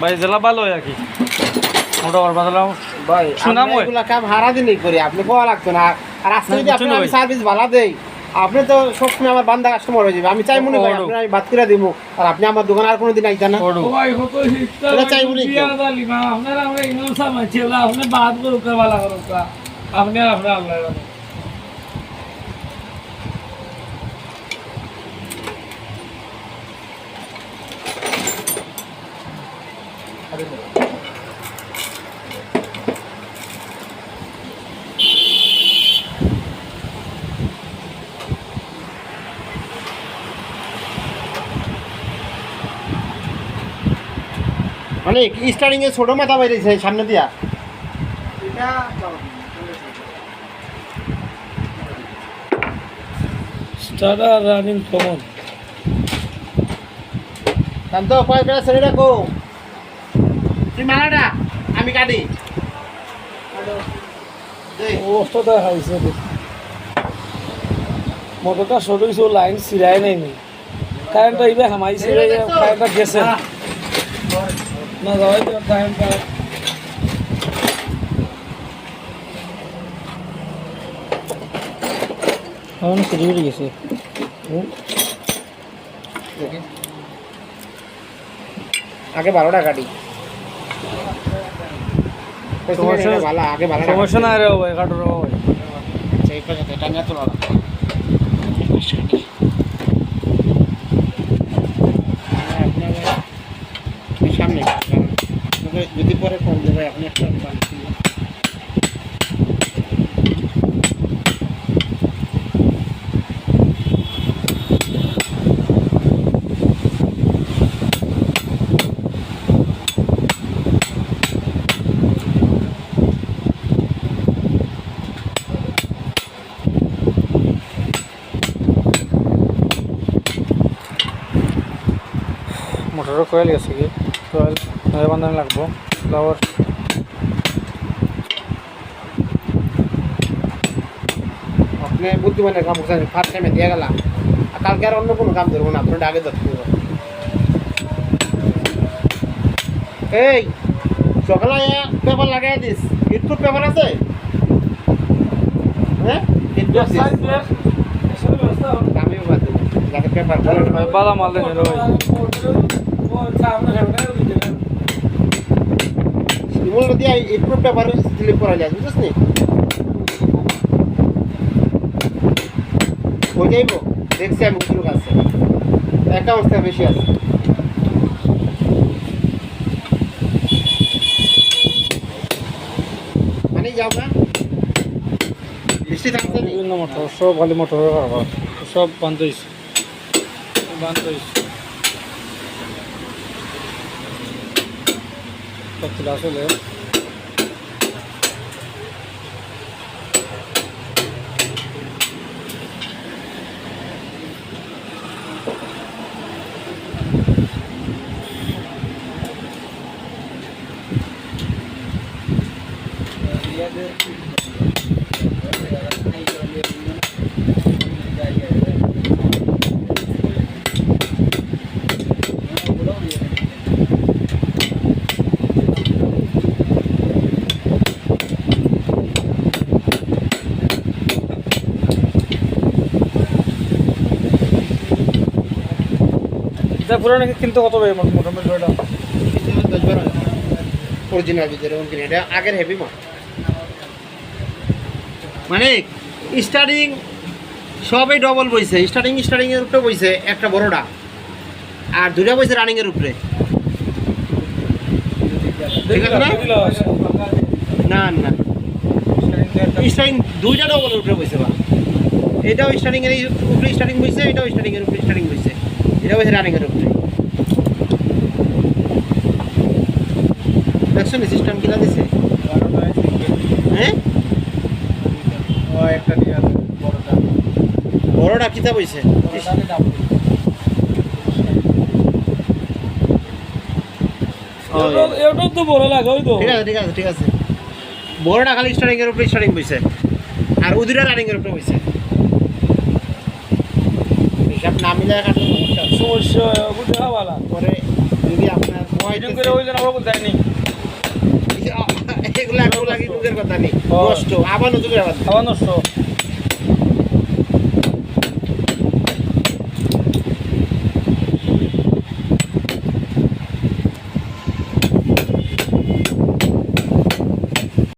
ভাই জেলা ভালো আর কি? মোটা ওর বাদলাম ভাই সুনাম আমরা এগুলা কাম হারা দিনই করি আপনি কোয়া লাগতো না? আর আজকে যদি বুঝছেন আমি সার্ভিস ভালো দেই আপনি তো সবসময় আমার বান্দা কাস্টমার হয়ে যাবে। আমি চাই মনে করি। আমি বাদ করে দিব আর আপনি আমার দোকানে আর কোনোদিন আইতেন না। ওডু। সবাই এটা চাই বলি কেউ? আপনারা আমরা ইমাম সাহেব আছি আপনি বাদ করুক বালা করুক আপনি আর আল্লাহ মানে স্টার্টিং এ ছোট মাথা বাইরেছে সামনে দিয়া। স্টার্টার রানিং কমন শান্ত কয় বেলা ছেড়ে রাখো। তুই মালাটা আমি কাটি। অবস্থাটা মোটরটা লাইন সিরাই নাই নি। কারেন্টটা এইবার হামাইছে কারেন্টটা গেছে। না যাওয়াই তো কারেন্টটা করে গেছে। আগে বারোটা কাটি। সমস্যা- আগে ভালো সমস্যা নাই রে ভাই ভাই। সেই পর্যন্ত এটা নিয়ে তোলা। সামনে আপনাকে যদি পরে কম দেবে আপনি একটা বাড়ি মোটরের কয়েল গেছে কি? কয়েল নয় বান্ধানি লাগবো। ফ্লাওয়ার আপনি বুদ্ধিমানের কাম করছেন ফার্স্ট টাইমে দিয়ে গেলাম আর কালকে আর অন্য কোনো কাম ধরবো না আপনার আগে ধরতে এই সকালে পেপার লাগাই দিস ইটকুট পেপার আছে? হ্যাঁ ইটকুট আমিও বাদ দিই যাতে পেপার ভাই বালা মাল বুঝছিস নি হয়ে যাইব দেখছি আমি কিছু আছে বেশি আছে। মানে যাও না বৃষ্টি থাকছে নি বিভিন্ন মোটর সব মোটরের কারবার সব বন্ধ হয়েছে বন্ধ হয়েছে 딱 나서네요. Yeah, পুরো নাকি কিনতে কত ভাই মোটামুটি বারো অরিজিনাল যেরকম কিনে এটা আগের হেভি মাল মানে স্টার্টিং সবই ডবল বইছে। স্টার্টিং স্টার্টিং এর উপরে বইছে একটা বড়টা। আর দুটা বইছে রানিং এর উপরে। ঠিক আছে না? না না। স্টার্টিং দুইটা ডবল উপরে বইছে বা। এটাও স্টার্টিং এর উপরে স্টার্টিং বইছে এটাও স্টার্টিং এর উপরে স্টার্টিং বইছে। এটা বইছে রানিং এর উপরে। দেখছ নি সিস্টেম কিনা দিছে? হ্যাঁ? বড়টা। কিতা বইছে ও, এটাও তো বড় লাগে ওই তো। ঠিক আছে ঠিক আছে ঠিক আছে। বড়টা খালি স্টার্টিং এর উপরে স্টার্টিং বইছে আর উদিরা রানিং এর উপরে বইছে হিসাব না মিলায় কাটলে সমস্যা। সমস্যা বুঝে ভালো পরে যদি আপনার ফিটিং করে ওই জন্য আমার দেয়নি। এগুলো এগুলো লাগে যুগের কথা নেই। নষ্ট। আবার নতুন আবার নষ্ট।